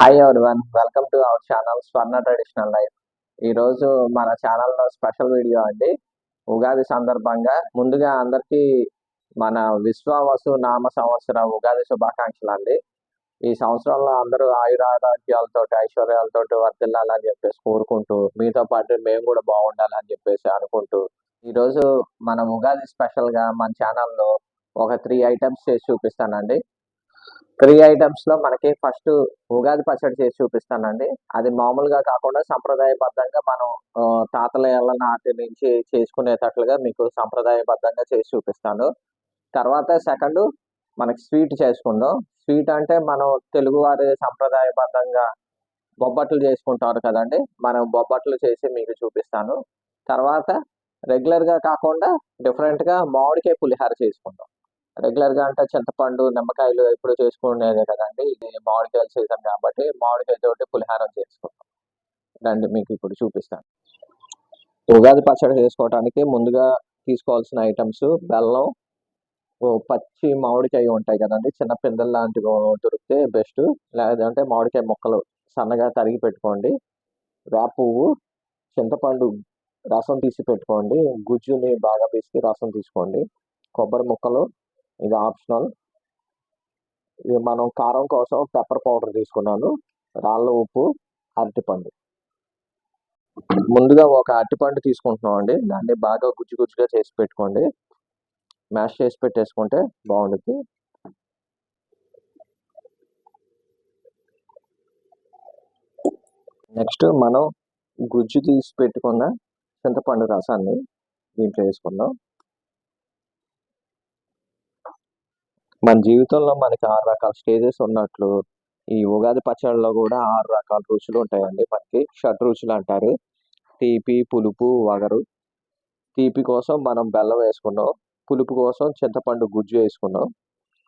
Hi everyone welcome to our channel Swarna traditional life ఈ రోజు మన ఛానల్లో స్పెషల్ వీడియో అండి. ఉగాది సందర్భంగా ముందుగా అందరికీ మన విశ్వావసు నామ సంవత్సర ఉగాది శుభాకాంక్షలు అండి. ఈ సంవత్సరంలో అందరూ ఆయురారోగ్యాలతో ఐశ్వర్యాలతో వర్తిల్లాలని చెప్పేసి కోరుకుంటూ మీతో పాటు మేము కూడా బాగుండాలని చెప్పేసి అనుకుంటూ ఈ రోజు మనం ఉగాది స్పెషల్గా మన ఛానల్లో ఒక త్రీ ఐటమ్స్ చేసి చూపిస్తానండి. త్రీ ఐటమ్స్లో మనకి ఫస్ట్ ఉగాది పచ్చడి చేసి చూపిస్తానండి. అది మామూలుగా కాకుండా సంప్రదాయబద్ధంగా మనం తాతల నాటి నుంచి చేసుకునేటట్లుగా మీకు సంప్రదాయబద్ధంగా చేసి చూపిస్తాను. తర్వాత సెకండ్ మనకి స్వీట్ చేసుకుందాం. స్వీట్ అంటే మనం తెలుగువారి సంప్రదాయబద్ధంగా బొబ్బట్లు చేసుకుంటారు కదండి. మనం బొబ్బట్లు చేసి మీకు చూపిస్తాను. తర్వాత రెగ్యులర్గా కాకుండా డిఫరెంట్గా మామిడికాయ పులిహార చేసుకుందాం. రెగ్యులర్గా అంటే చింతపండు నిమ్మకాయలు ఎప్పుడు చేసుకునేదే కదండి. ఇది మామిడికాయల సీజన్ కాబట్టి మామిడికాయ తోటి పులిహారం చేసుకుంటాం. రండి మీకు ఇప్పుడు చూపిస్తాను. ఉగాది పచ్చడి చేసుకోవడానికి ముందుగా తీసుకోవాల్సిన ఐటమ్స్ బెల్లం ఓ పచ్చి మామిడికాయ ఉంటాయి కదండి. చిన్న పిందెల లాంటివి దొరికితే బెస్ట్. లేదంటే మామిడికాయ ముక్కలు సన్నగా తరిగి పెట్టుకోండి. వేప పువ్వు చింతపండు రసం తీసి పెట్టుకోండి. గుజ్జుని బాగా పిసికి రసం తీసుకోండి. కొబ్బరి ముక్కలు ఇది ఆప్షనల్. ఇది మనం కారం కోసం పెప్పర్ పౌడర్ తీసుకున్నాను. రాళ్ళ ఉప్పు అరటిపండు. ముందుగా ఒక అరటిపండు తీసుకుంటున్నాం అండి. దాన్ని బాగా గుజ్జు గుజ్జుగా చేసి పెట్టుకోండి. మ్యాష్ చేసి పెట్టేసుకుంటే బాగుంటుంది నెక్స్ట్ మనం గుజ్జు తీసి పెట్టుకున్న చింతపండు రసాన్ని దీంట్లో వేసుకుందాం. మన జీవితంలో మనకి ఆరు రకాల స్టేజెస్ ఉన్నట్లు ఈ ఉగాది పచ్చడిలో కూడా ఆరు రకాల రుచులు ఉంటాయండి. మనకి షడ్ రుచులు అంటారు. తీపి పులుపు వగరు. తీపి కోసం మనం బెల్లం వేసుకున్నాం. పులుపు కోసం చింతపండు గుజ్జు వేసుకున్నాం.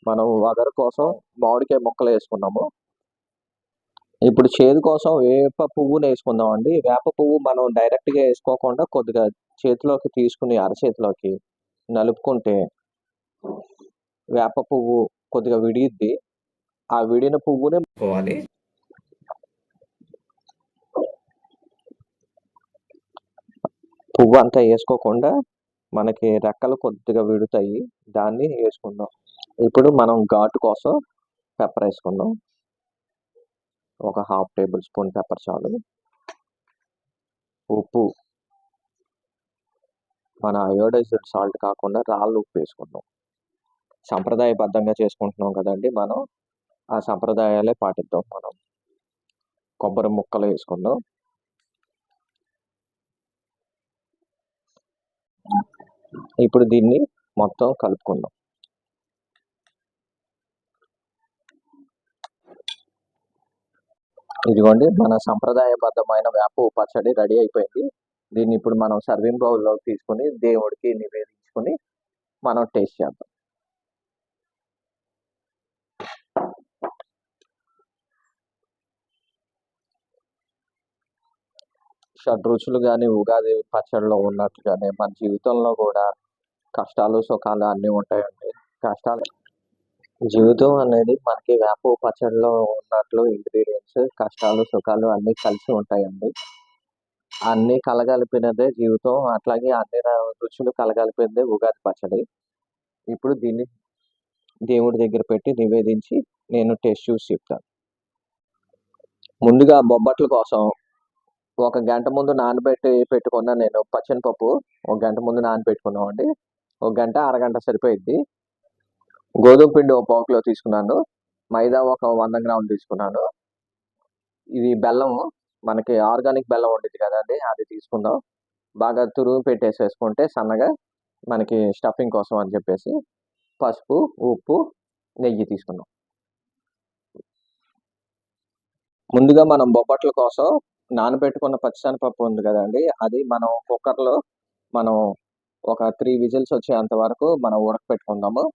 మనం వగరు కోసం మామిడికాయ ముక్కలు వేసుకున్నాము. ఇప్పుడు చేదు కోసం వేప పువ్వును వేసుకుందాం అండి వేప పువ్వు మనం డైరెక్ట్గా వేసుకోకుండా కొద్దిగా చేతిలోకి తీసుకుని అరచేతిలోకి నలుపుకుంటే వేప పువ్వు కొద్దిగా విడిగిద్ది. ఆ విడిన పువ్వునే పోవాలి. పువ్వు అంతా వేసుకోకుండా మనకి రెక్కలు కొద్దిగా విడుతాయి. దాన్ని వేసుకుందాం. ఇప్పుడు మనం ఘాటు కోసం పెప్పర్ వేసుకుందాం. ఒక హాఫ్ టేబుల్ స్పూన్ పెప్పర్ చాలు. ఉప్పు. మన అయోడైజ్డ్ సాల్ట్ కాకుండా రాళ్ళు ఉప్పు వేసుకుందాం. సంప్రదాయబద్ధంగా చేసుకుంటున్నాం కదండి మనం. ఆ సంప్రదాయాలే పాటిద్దాం మనం. కొబ్బరి ముక్కలు వేసుకుందాం. ఇప్పుడు దీన్ని మొత్తం కలుపుకుందాం. ఇదిగోండి మన సంప్రదాయబద్ధమైన వేప పచ్చడి రెడీ అయిపోయింది. దీన్ని ఇప్పుడు మనం సర్వింగ్ బౌల్లో తీసుకుని దేవుడికి నివేదించుకుని మనం టేస్ట్ చేద్దాం. షడ్రుచులు కానీ ఉగాది పచ్చడిలో ఉన్నట్టుగానే మన జీవితంలో కూడా కష్టాలు సుఖాలు అన్నీ ఉంటాయండి. కష్టాలు జీవితం అనేది మనకి వేప పచ్చడిలో ఉన్నట్లు ఇంగ్రీడియంట్స్ కష్టాలు సుఖాలు అన్నీ కలిసి ఉంటాయండి. అన్నీ కలగలిపినదే జీవితం. అట్లాగే అన్ని రుచులు కలగలిపినదే ఉగాది పచ్చడి. ఇప్పుడు దీన్ని దేవుడి దగ్గర పెట్టి నివేదించి నేను టేస్ట్ చూసి చెప్తాను. ముందుగా బొబ్బట్ల కోసం ఒక గంట ముందు నానబెట్టి పెట్టుకున్న నేను పచ్చనిపప్పు ఒక గంట ముందు నానబెట్టుకున్నాం అండి ఒక గంట అరగంట సరిపోయిద్ది. గోధుమ పిండి ఒక పావు కిలో తీసుకున్నాను. మైదా ఒక వంద గ్రాములు తీసుకున్నాను. ఇది బెల్లం మనకి ఆర్గానిక్ బెల్లం ఉండేది కదండి అది తీసుకుందాం. బాగా తురుగు పెట్టేసేసుకుంటే సన్నగా మనకి స్టఫింగ్ కోసం అని చెప్పేసి పసుపు ఉప్పు నెయ్యి తీసుకున్నాం. ముందుగా మనం బొబ్బట్ల కోసం నానబెట్టుకున్న పచ్చిశనగపప్పు ఉంది కదండి. అది మనం కుక్కర్లో మనం ఒక త్రీ విజిల్స్ వచ్చేంత వరకు మనం ఉడకపెట్టుకుందాము.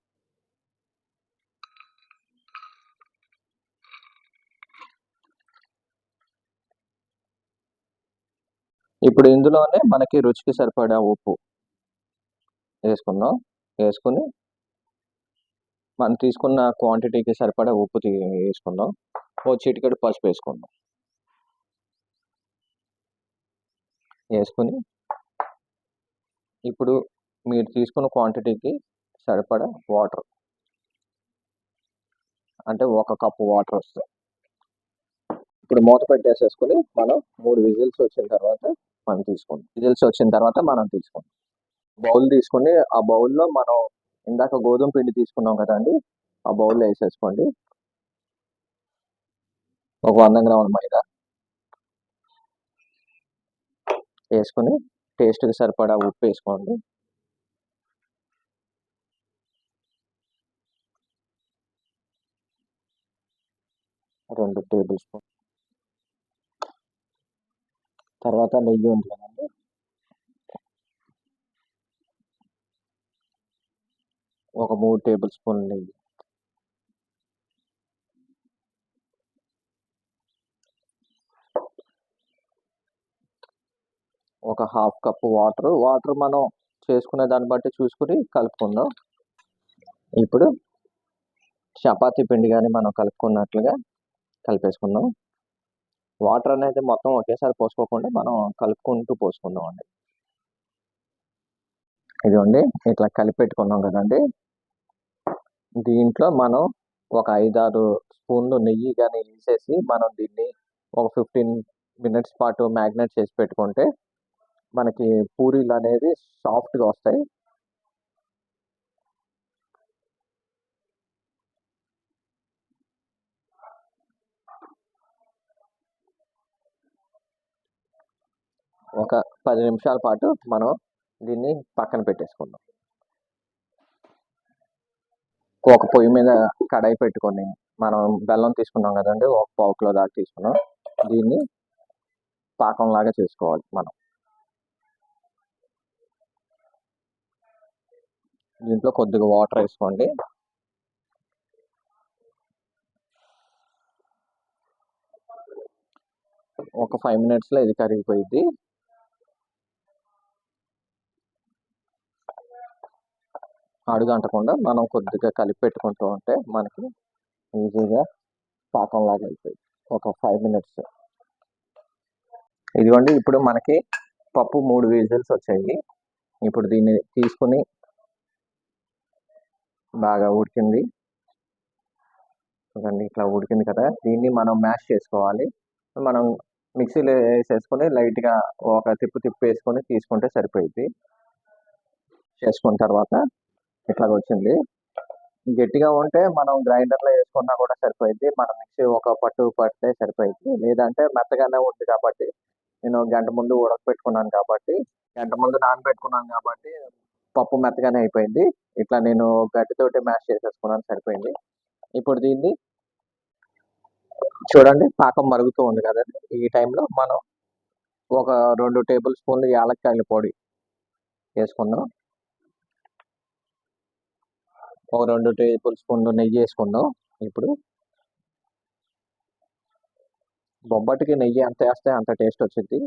ఇప్పుడు ఇందులోనే మనకి రుచికి సరిపడా ఉప్పు వేసుకుందాం. వేసుకుని మనం తీసుకున్న క్వాంటిటీకి సరిపడా ఉప్పు తీ- వేసుకుందాం. ఓ చిటికెడు పసుపు వేసుకుందాం. వేసుకుని ఇప్పుడు మీరు తీసుకున్న క్వాంటిటీకి సరిపడా వాటర్ అంటే ఒక కప్పు వాటర్ వస్తుంది. ఇప్పుడు మూత పెట్టేసేసుకుని మనం మూడు విజిల్స్ వచ్చిన తర్వాత మనం తీసుకుందాం. విజిల్స్ వచ్చిన తర్వాత మనం తీసుకుందాం. బౌల్ తీసుకుని ఆ బౌల్లో మనం ఇందాక గోధుమ పిండి తీసుకున్నాం కదండి ఆ బౌల్లో వేసేసుకోండి. ఒక వంద గ్రాముల మైదా వేసుకుని టేస్ట్కి సరిపడా ఉప్పు వేసుకోండి. రెండు టేబుల్ స్పూన్ తర్వాత నెయ్యి ఉంది కదండి. ఒక మూడు టేబుల్ స్పూన్ నెయ్యి. ఒక హాఫ్ కప్ వాటర్ వాటర్ మనం చేసుకునే దాన్ని బట్టి చూసుకుని కలుపుకుందాం. ఇప్పుడు చపాతీ పిండి కానీ మనం కలుపుకున్నట్లుగా కలిపేసుకుందాం. వాటర్ అనేది మొత్తం ఒకేసారి పోసుకోకుండా మనం కలుపుకుంటూ పోసుకుందాం అండి ఇదిగోండి ఇట్లా కలిపెట్టుకున్నాం కదండి. దీంట్లో మనం ఒక ఐదారు స్పూన్లు నెయ్యి కానీ వేసేసి మనం దీన్ని ఒక ఫిఫ్టీన్ మినిట్స్ పాటు మ్యాగ్నేట్ చేసి పెట్టుకుంటే మనకి పూరీలు అనేవి సాఫ్ట్గా వస్తాయి. ఒక పది నిమిషాల పాటు మనం దీన్ని పక్కన పెట్టేసుకుందాం. ఒక పొయ్యి మీద కడాయి పెట్టుకొని మనం బెల్లం తీసుకున్నాం కదండి ఒక పావు కిలో దాకా తీసుకున్నాం. దీన్ని పాకంలాగా చేసుకోవాలి మనం. దీంట్లో కొద్దిగా వాటర్ వేసుకోండి. ఒక ఫైవ్ మినిట్స్లో ఇది కరిగిపోయింది అడుగంటకుండా మనం కొద్దిగా కలిపి పెట్టుకుంటూ ఉంటే మనకి ఈజీగా పాకంలాగా అయిపోయింది ఒక ఫైవ్ మినిట్స్. ఇదిగోండి ఇప్పుడు మనకి పప్పు మూడు విజిల్స్ వచ్చాయి. ఇప్పుడు దీన్ని తీసుకుని బాగా ఉడికింది చూడండి ఇట్లా ఉడికింది కదా. దీన్ని మనం మ్యాష్ చేసుకోవాలి. మనం మిక్సీలో వేసేసుకొని లైట్గా ఒక తిప్పు తిప్పు వేసుకొని తీసుకుంటే సరిపోయింది చేసుకున్న తర్వాత ఇట్లా వచ్చింది. గట్టిగా ఉంటే మనం గ్రైండర్లో వేసుకున్నా కూడా సరిపోయింది మనం మిక్సీ ఒక పట్టు పడితే సరిపోయింది లేదంటే మెత్తగానే ఉంది కాబట్టి నేను గంట ముందు ఉడకపెట్టుకున్నాను కాబట్టి గంట ముందు నానబెట్టుకున్నాను కాబట్టి పప్పు మెత్తగానే అయిపోయింది. ఇట్లా నేను గడ్డితోటి మ్యాష్ చేసేసుకున్నాను సరిపోయింది. ఇప్పుడు దీన్ని చూడండి పాకం మరుగుతూ ఉంది కదండి. ఈ టైంలో మనం ఒక రెండు టేబుల్ స్పూన్లు యాలక్కాయల పొడి వేసుకుందాం. ఒక రెండు టేబుల్ స్పూన్లు నెయ్యి వేసుకుందాం. ఇప్పుడు బొబ్బటికి నెయ్యి ఎంత వేస్తే అంత టేస్ట్ వచ్చింది.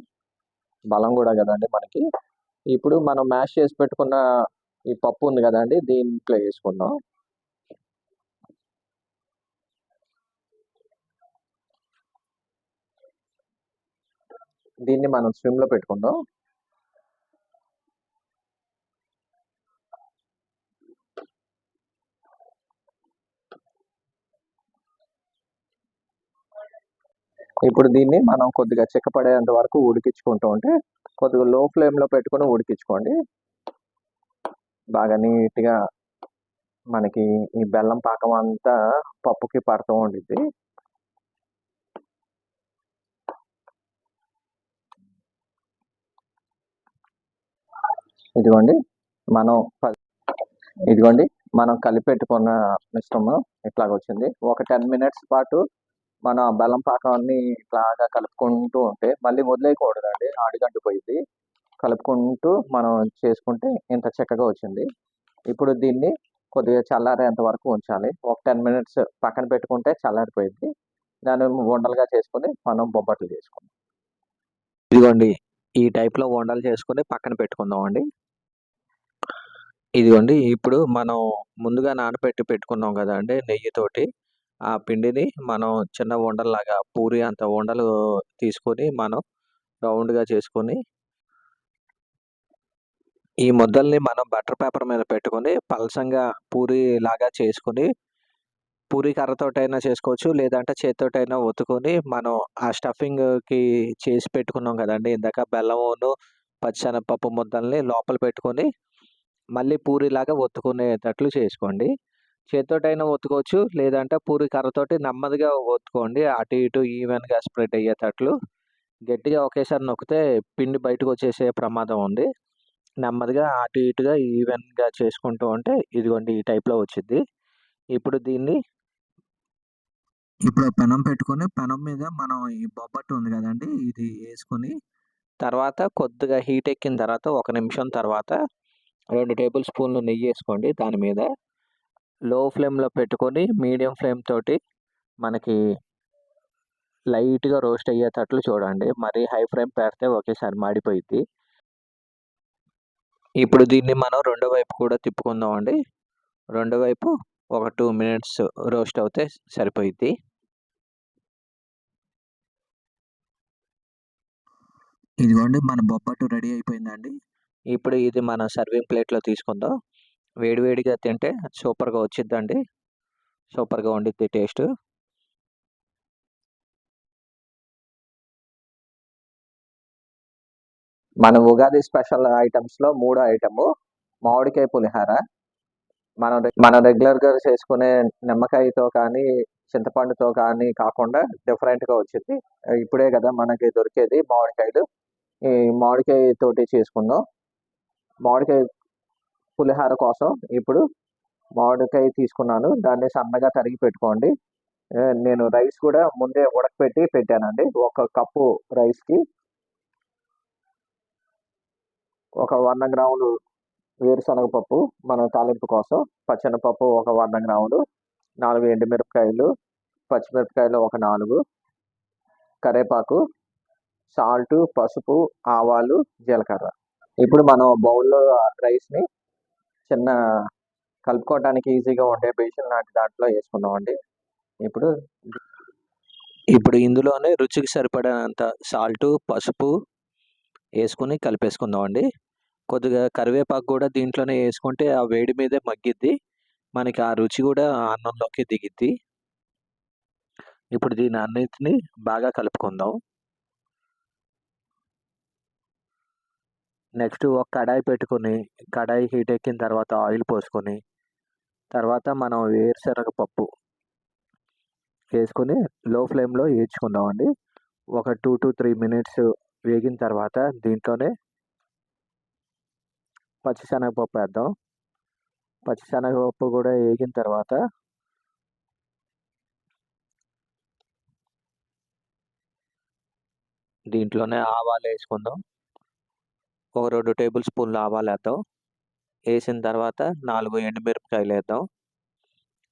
బలం కూడా కదండి మనకి. ఇప్పుడు మనం మ్యాష్ చేసి పెట్టుకున్న ఈ పప్పు ఉంది కదండి దీంట్లో వేసుకుందాం. దీన్ని మనం స్విమ్లో పెట్టుకుందాం. ఇప్పుడు దీన్ని మనం కొద్దిగా చిక్కపడేంత వరకు ఉడికించుకుంటూ ఉంటే కొద్దిగా లో ఫ్లేమ్లో పెట్టుకొని ఉడికించుకోండి. బాగా నీట్గా మనకి ఈ బెల్లం పాకం అంతా పప్పుకి పడుతూ ఉండిద్ది. ఇదిగోండి మనం ఇదిగోండి మనం కలిపెట్టుకున్న మిశ్రమం ఇట్లాగ వచ్చింది ఒక టెన్ మినిట్స్ పాటు మన బెల్లం పాకాన్ని ఇట్లాగా కలుపుకుంటూ ఉంటే మళ్ళీ వదిలేయకూడదండి. ఆడిగంటు పోయింది కలుపుకుంటూ మనం చేసుకుంటే ఇంత చక్కగా వచ్చింది. ఇప్పుడు దీన్ని కొద్దిగా చల్లారేంత వరకు ఉంచాలి. ఒక టెన్ మినిట్స్ పక్కన పెట్టుకుంటే చల్లారిపోయింది దాన్ని వండలుగా చేసుకుని మనం బొబ్బట్లు చేసుకుందాం. ఇదిగోండి ఈ టైప్లో వండలు చేసుకుని పక్కన పెట్టుకుందాం అండి ఇదిగోండి ఇప్పుడు మనం ముందుగా నానబెట్టి పెట్టుకున్నాం కదా అండి నెయ్యితోటి. ఆ పిండిని మనం చిన్న ఉండల్లాగా పూరి అంత ఉండలు తీసుకొని మనం రౌండ్‌గా చేసుకొని ఈ ముద్దల్ని మనం బటర్ పేపర్ మీద పెట్టుకొని పలసంగా పూరిలాగా చేసుకొని పూరి కర్రతోటైనా చేసుకోవచ్చు. లేదంటే చేత్తోటైనా ఒత్తుకొని మనం ఆ స్టఫింగ్‌కి చేసి పెట్టుకున్నాం కదండి ఇందాక బెల్లమును, పచ్చిశనగపప్పు ముద్దల్ని లోపల పెట్టుకొని మళ్ళీ పూరిలాగా ఒత్తుకునేటట్లు చేసుకోండి. చేత్తోటైనా ఒత్తుకోవచ్చు. లేదంటే పూరి కర్రతోటి నెమ్మదిగా ఒత్తుకోండి. అటు ఇటు ఈవెన్‌గా స్ప్రెడ్ అయ్యేటట్లు. గట్టిగా ఒకేసారి నొక్కితే పిండి బయటకు వచ్చేసే ప్రమాదం ఉంది. నెమ్మదిగా అటు ఇటుగా ఈవెన్‌గా చేసుకుంటూ ఉంటే ఇదిగోండి ఈ టైప్‌లో వచ్చింది ఇప్పుడు దీన్ని ఇప్పుడు పెనం పెట్టుకొని పెనం మీద మనం ఈ బొబ్బట్టు ఉంది కదండి ఇది వేసుకొని తర్వాత కొద్దిగా హీట్ ఎక్కిన తర్వాత ఒక నిమిషం తర్వాత రెండు టేబుల్ స్పూన్లు నెయ్యి వేసుకోండి దాని మీద. లో ఫ్లేమ్‌లో పెట్టుకొని మీడియం ఫ్లేమ్ తోటి మనకి లైట్‌గా రోస్ట్ అయ్యేటట్లు చూడండి. మరి హై ఫ్లేమ్ పెడితే ఒకేసారి మాడిపోయింది ఇప్పుడు దీన్ని మనం రెండో వైపు కూడా తిప్పుకుందామండి. రెండో వైపు ఒక టూ మినిట్స్ రోస్ట్ అవుతే సరిపోయిద్ది. ఇదిగోండి మన బొబ్బట్టు రెడీ అయిపోయిందండి. ఇప్పుడు ఇది మన సర్వింగ్ ప్లేట్‌లో తీసుకుందాం. వేడివేడిగా తింటే సూపర్‌గా వచ్చిద్దండి. సూపర్‌గా ఉండిద్ది టేస్ట్ మన ఉగాది స్పెషల్ ఐటమ్స్లో మూడో ఐటెము మామిడికాయ పులిహార. మనం మనం రెగ్యులర్‌గా చేసుకునే నిమ్మకాయతో కానీ, చింతపండుతో కానీ కాకుండా డిఫరెంట్‌గా వచ్చింది ఇప్పుడే కదా మనకి దొరికేది మామిడికాయలు. ఈ మామిడికాయ తోటి చేసుకుందాం. మామిడికాయ పులిహార కోసం ఇప్పుడు మామిడికాయ తీసుకున్నాను. దాన్ని సన్నగా తరిగి పెట్టుకోండి. నేను రైస్ కూడా ముందే ఉడకపెట్టి పెట్టానండి. ఒక కప్పు రైస్‌కి ఒక వంద గ్రాములు వేరుశనగ పప్పు మనం తాలింపు కోసం, పచ్చెనపప్పు ఒక వంద గ్రాములు, నాలుగు ఎండుమిరపకాయలు, పచ్చిమిరపకాయలు ఒక నాలుగు కరేపాకు, సాల్టు, పసుపు, ఆవాలు, జీలకర్ర. ఇప్పుడు మనం బౌల్‌లో రైస్‌ని చిన్న కలుపుకోవటానికి ఈజీగా ఉండే బేసిన్ లాంటి దాంట్లో యేసుకుందామండి. ఇప్పుడు ఇప్పుడు ఇందులోనే రుచికి సరిపడినంత సాల్టు, పసుపు వేసుకుని కలిపేసుకుందామండి. కొద్దిగా కరివేపాకు కూడా దీంట్లోనే వేసుకుంటే ఆ వేడి మీదే మగ్గిద్ది. మనకి ఆ రుచి కూడా అన్నంలోకి దిగిద్ది. ఇప్పుడు దీని అన్నిటిని బాగా కలుపుకుందాం. నెక్స్ట్ ఒక కడాయి పెట్టుకుని కడాయి హీట్ ఎక్కిన తర్వాత ఆయిల్ పోసుకొని, తర్వాత మనం వేరుశనగ పప్పు వేసుకొని లో ఫ్లేమ్‌లో వేయించుకుందామండి. ఒక 2-3 మినిట్స్ వేగిన తర్వాత దీంట్లోనే పచ్చిశనగపప్పు వేద్దాం. పచ్చిశనగపప్పు కూడా వేగిన తర్వాత దీంట్లోనే ఆవాలు వేసుకుందాం ఒక రెండు టేబుల్ స్పూన్లు ఆవాలేద్దాం. వేసిన తర్వాత నాలుగు ఎండుమిరపకాయలు వేద్దాం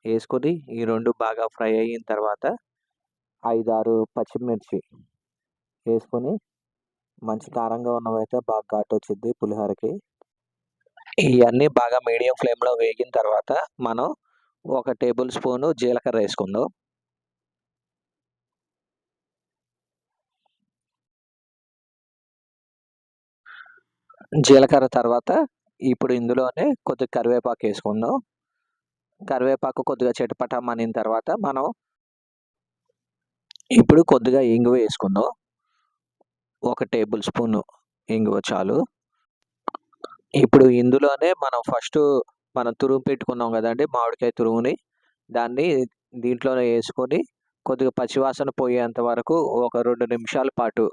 వేసుకొని ఈ రెండు బాగా ఫ్రై అయిన తర్వాత 5, 6 పచ్చిమిర్చి వేసుకొని మంచి కారంగా ఉన్నవైతే బాగా ఘాటొచ్చిద్ది పులిహోరకి. ఇవన్నీ బాగా మీడియం ఫ్లేమ్‌లో వేగిన తర్వాత మనం ఒక టేబుల్ స్పూను జీలకర్ర వేసుకుందాం జీలకర్ర తర్వాత ఇప్పుడు ఇందులోనే కొద్దిగా కరివేపాకు వేసుకుందాం కరివేపాకు కొద్దిగా చిటపటమనిన తర్వాత మనం ఇప్పుడు కొద్దిగా ఇంగువ వేసుకుందాం ఒక టేబుల్ స్పూన్ ఇంగువ చాలు. ఇప్పుడు ఇందులోనే మనం ఫస్ట్ మనం తురుము పెట్టుకున్నాం కదండి మామిడికాయ తురుముని. దాన్ని దీంట్లోనే వేసుకొని కొద్దిగా పచ్చివాసన పోయేంత వరకు ఒక రెండు నిమిషాల పాటు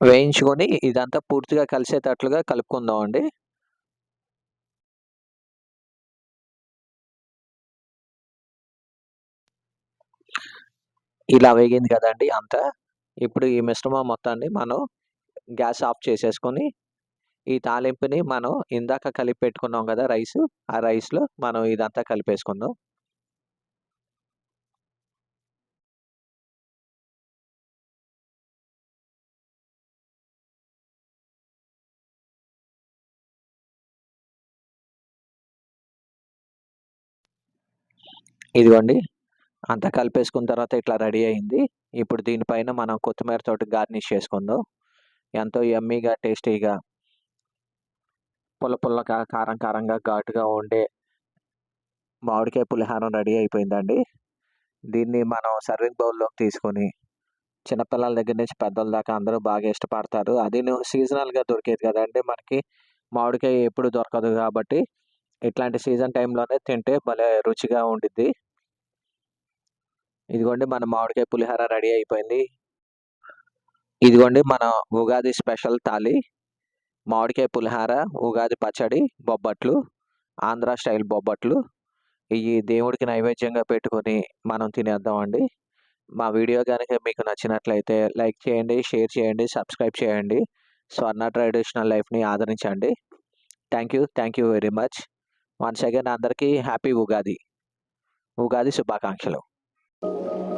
వేయించుకొని ఇదంతా పూర్తిగా కలిసేటట్లుగా కలుపుకుందాం అండి ఇలా వేగింది కదండి అంతా. ఇప్పుడు ఈ మిశ్రమం మొత్తాన్ని మనం గ్యాస్ ఆఫ్ చేసేసుకొని, ఈ తాలింపుని మనం ఇందాక కలిపి పెట్టుకున్నాం కదా రైస్ ఆ రైస్‌లో మనం ఇదంతా కలిపేసుకుందాం. ఇదిగోండి. అంతా కలిపేసుకున్న తర్వాత ఇట్లా రెడీ అయింది. ఇప్పుడు దీనిపైన మనం కొత్తిమీర తోటి గార్నిష్ చేసుకుందాం. ఎంతో యమ్మీగా టేస్టీగా పుల్ల పుల్లగా కారం కారంగా ఘాటుగా ఉండే మామిడికాయ పులిహారం రెడీ అయిపోయిందండి. దీన్ని మనం సర్వింగ్ బౌల్లోకి తీసుకొని చిన్నపిల్లల దగ్గర నుంచి పెద్దల దాకా అందరూ బాగా ఇష్టపడతారు. అది సీజనల్గా దొరికేది కదండి మనకి. మామిడికాయ ఎప్పుడు దొరకదు కాబట్టి ఇట్లాంటి సీజన్ టైంలోనే తింటే భలే రుచిగా ఉండిద్ది. ఇదిగోండి మన మామిడికాయ పులిహార రెడీ అయిపోయింది. ఇదిగోండి మన ఉగాది స్పెషల్ తాలి మామిడికాయ పులిహార ఉగాది పచ్చడి బొబ్బట్లు ఆంధ్ర స్టైల్ బొబ్బట్లు. ఇవి దేవుడికి నైవేద్యంగా పెట్టుకొని మనం తినేద్దామండి. మా వీడియో కనుక మీకు నచ్చినట్లయితే లైక్ చేయండి షేర్ చేయండి సబ్స్క్రైబ్ చేయండి. స్వర్ణ ట్రెడిషనల్ లైఫ్ని ఆదరించండి. Thank you thank you very much. Once again అందరికీ హ్యాపీ ఉగాది. ఉగాది శుభాకాంక్షలు. Thank you.